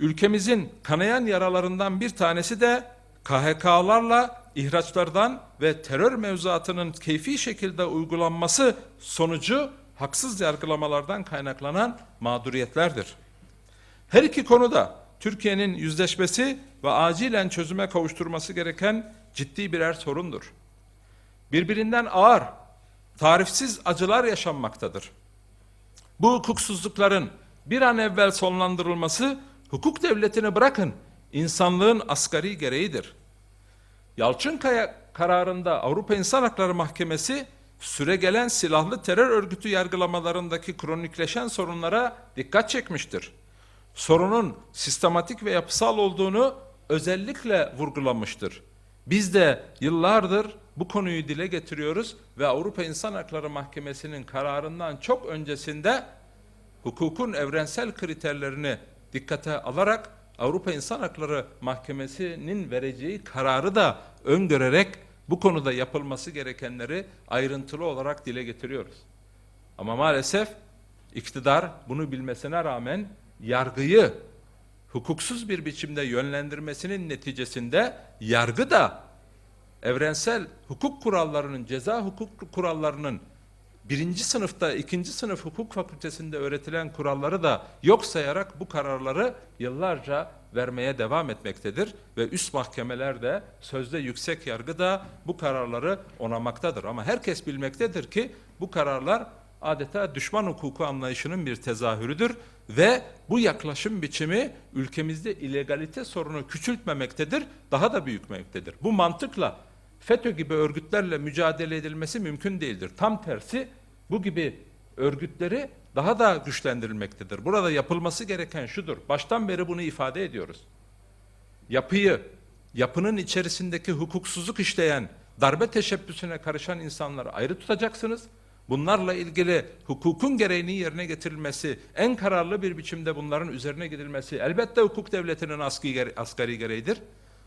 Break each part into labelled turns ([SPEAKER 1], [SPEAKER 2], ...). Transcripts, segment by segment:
[SPEAKER 1] Ülkemizin kanayan yaralarından bir tanesi de KHK'larla ihraçlardan ve terör mevzuatının keyfi şekilde uygulanması sonucu haksız yargılamalardan kaynaklanan mağduriyetlerdir. Her iki konuda Türkiye'nin yüzleşmesi ve acilen çözüme kavuşturması gereken ciddi birer sorundur. Birbirinden ağır, tarifsiz acılar yaşanmaktadır. Bu hukuksuzlukların bir an evvel sonlandırılması hukuk devletini bırakın insanlığın asgari gereğidir. Yalçınkaya kararında Avrupa İnsan Hakları Mahkemesi süregelen silahlı terör örgütü yargılamalarındaki kronikleşen sorunlara dikkat çekmiştir. Sorunun sistematik ve yapısal olduğunu özellikle vurgulamıştır. Biz de yıllardır bu konuyu dile getiriyoruz ve Avrupa İnsan Hakları Mahkemesi'nin kararından çok öncesinde hukukun evrensel kriterlerini dikkate alarak Avrupa İnsan Hakları Mahkemesi'nin vereceği kararı da öngörerek bu konuda yapılması gerekenleri ayrıntılı olarak dile getiriyoruz. Ama maalesef iktidar bunu bilmesine rağmen yargıyı hukuksuz bir biçimde yönlendirmesinin neticesinde yargı da evrensel hukuk kurallarının, ceza hukuk kurallarının birinci sınıfta, ikinci sınıf hukuk fakültesinde öğretilen kuralları da yok sayarak bu kararları yıllarca vermeye devam etmektedir. Ve üst mahkemeler de sözde yüksek yargı da bu kararları onamaktadır. Ama herkes bilmektedir ki bu kararlar adeta düşman hukuku anlayışının bir tezahürüdür ve bu yaklaşım biçimi ülkemizde illegalite sorunu küçültmemektedir, daha da büyütmektedir. Bu mantıkla FETÖ gibi örgütlerle mücadele edilmesi mümkün değildir. Tam tersi bu gibi örgütleri daha da güçlendirilmektedir. Burada yapılması gereken şudur. Baştan beri bunu ifade ediyoruz. Yapıyı, yapının içerisindeki hukuksuzluk işleyen, darbe teşebbüsüne karışan insanları ayrı tutacaksınız. Bunlarla ilgili hukukun gereğinin yerine getirilmesi, en kararlı bir biçimde bunların üzerine gidilmesi elbette hukuk devletinin asgari, asgari gereğidir.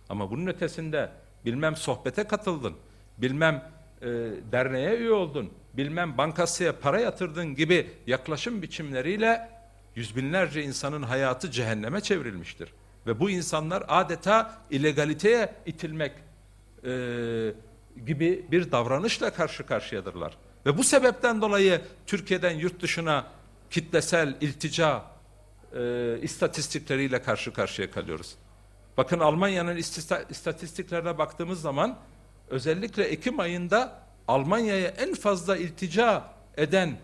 [SPEAKER 1] Ama bunun ötesinde bilmem sohbete katıldın, bilmem e, derneğe üye oldun, bilmem bankasıya para yatırdın gibi yaklaşım biçimleriyle yüz binlerce insanın hayatı cehenneme çevrilmiştir. Ve bu insanlar adeta illegaliteye itilmek e, gibi bir davranışla karşı karşıyadırlar. Ve bu sebepten dolayı Türkiye'den yurt dışına kitlesel iltica e, istatistikleriyle karşı karşıya kalıyoruz. Bakın Almanya'nın istatistiklerine baktığımız zaman özellikle Ekim ayında Almanya'ya en fazla iltica eden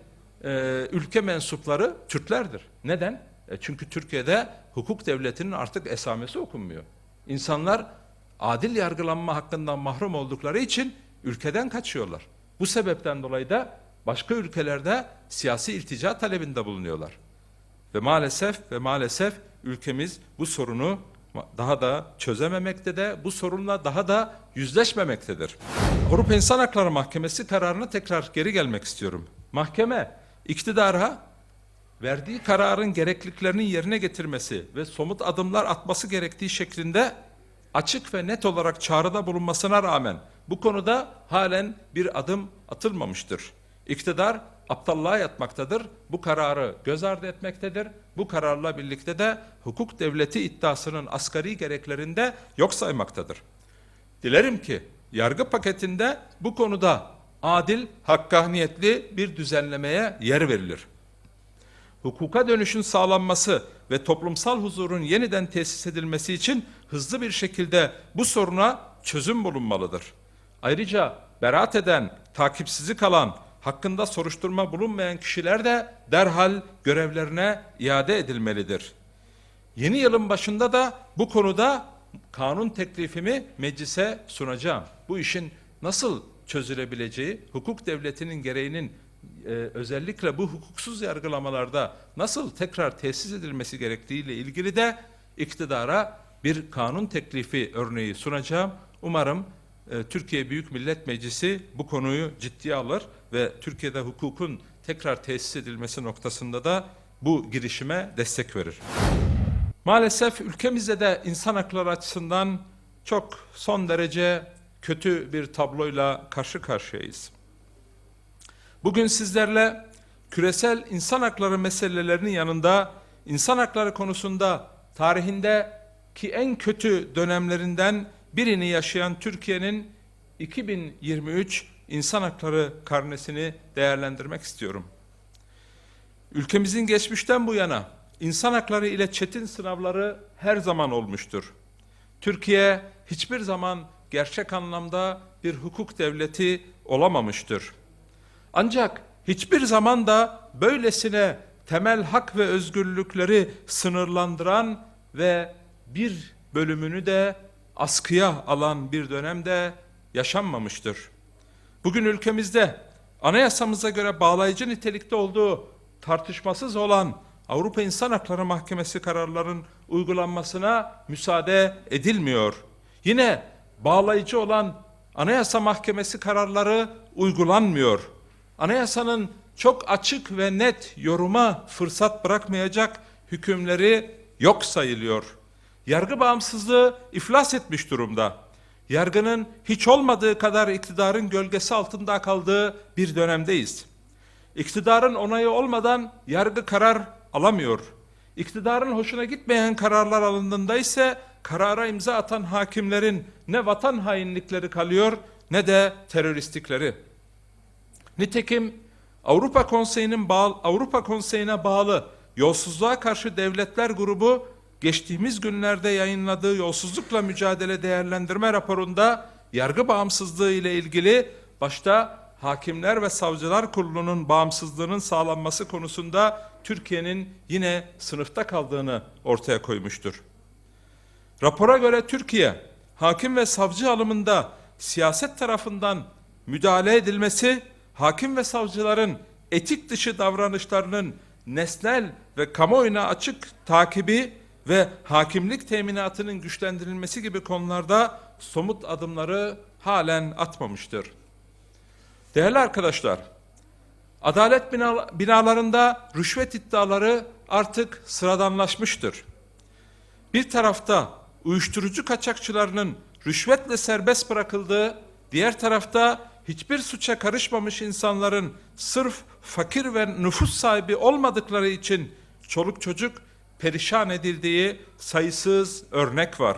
[SPEAKER 1] e, ülke mensupları Türklerdir. Neden? E, çünkü Türkiye'de hukuk devletinin artık esamesi okunmuyor. İnsanlar adil yargılanma hakkından mahrum oldukları için ülkeden kaçıyorlar. Bu sebepten dolayı da başka ülkelerde siyasi iltica talebinde bulunuyorlar. Ve maalesef ve maalesef ülkemiz bu sorunu daha da çözememekte de bu sorunla daha da yüzleşmemektedir. Avrupa İnsan Hakları Mahkemesi kararına tekrar geri gelmek istiyorum. Mahkeme iktidara verdiği kararın gerekliliklerinin yerine getirmesi ve somut adımlar atması gerektiği şeklinde açık ve net olarak çağrıda bulunmasına rağmen bu konuda halen bir adım atılmamıştır. İktidar aptallığa yatmaktadır. Bu kararı göz ardı etmektedir. Bu kararla birlikte de hukuk devleti iddiasının asgari gereklerinde yok saymaktadır. Dilerim ki yargı paketinde bu konuda adil, hakkaniyetli bir düzenlemeye yer verilir. Hukuka dönüşün sağlanması ve toplumsal huzurun yeniden tesis edilmesi için hızlı bir şekilde bu soruna çözüm bulunmalıdır. Ayrıca beraat eden, takipsizlik alan, hakkında soruşturma bulunmayan kişiler de derhal görevlerine iade edilmelidir. Yeni yılın başında da bu konuda kanun teklifimi meclise sunacağım. Bu işin nasıl çözülebileceği, hukuk devletinin gereğinin e, özellikle bu hukuksuz yargılamalarda nasıl tekrar tesis edilmesi gerektiği ile ilgili de iktidara bir kanun teklifi örneği sunacağım. Umarım e, Türkiye Büyük Millet Meclisi bu konuyu ciddiye alır ve Türkiye'de hukukun tekrar tesis edilmesi noktasında da bu girişime destek verir. Maalesef ülkemizde de insan hakları açısından çok son derece kötü bir tabloyla karşı karşıyayız. Bugün sizlerle küresel insan hakları meselelerinin yanında insan hakları konusunda tarihinde ki en kötü dönemlerinden birini yaşayan Türkiye'nin 2023 insan hakları karnesini değerlendirmek istiyorum. Ülkemizin geçmişten bu yana insan hakları ile çetin sınavları her zaman olmuştur. Türkiye hiçbir zaman gerçek anlamda bir hukuk devleti olamamıştır. Ancak hiçbir zaman da böylesine temel hak ve özgürlükleri sınırlandıran ve bir bölümünü de askıya alan bir dönemde yaşanmamıştır. Bugün ülkemizde anayasamıza göre bağlayıcı nitelikte olduğu tartışmasız olan Avrupa İnsan Hakları Mahkemesi kararların uygulanmasına müsaade edilmiyor. Yine bağlayıcı olan Anayasa Mahkemesi kararları uygulanmıyor. Anayasanın çok açık ve net yoruma fırsat bırakmayacak hükümleri yok sayılıyor. Yargı bağımsızlığı iflas etmiş durumda. Yargının hiç olmadığı kadar iktidarın gölgesi altında kaldığı bir dönemdeyiz. İktidarın onayı olmadan yargı karar alamıyor. İktidarın hoşuna gitmeyen kararlar alındığında ise karara imza atan hakimlerin ne vatan hainlikleri kalıyor ne de teröristlikleri. Nitekim Avrupa Konseyi'nin bağlı, Avrupa Konseyi'ne bağlı Yolsuzluğa Karşı Devletler Grubu geçtiğimiz günlerde yayınladığı yolsuzlukla mücadele değerlendirme raporunda yargı bağımsızlığı ile ilgili başta Hakimler ve Savcılar Kurulu'nun bağımsızlığının sağlanması konusunda Türkiye'nin yine sınıfta kaldığını ortaya koymuştur. Rapora göre Türkiye, hakim ve savcı alımında siyaset tarafından müdahale edilmesi, hakim ve savcıların etik dışı davranışlarının nesnel ve kamuoyuna açık takibi ve hakimlik teminatının güçlendirilmesi gibi konularda somut adımları halen atmamıştır. Değerli arkadaşlar, adalet bina- binalarında rüşvet iddiaları artık sıradanlaşmıştır. Bir tarafta uyuşturucu kaçakçılarının rüşvetle serbest bırakıldığı, diğer tarafta hiçbir suça karışmamış insanların sırf fakir ve nüfus sahibi olmadıkları için çoluk çocuk perişan edildiği sayısız örnek var.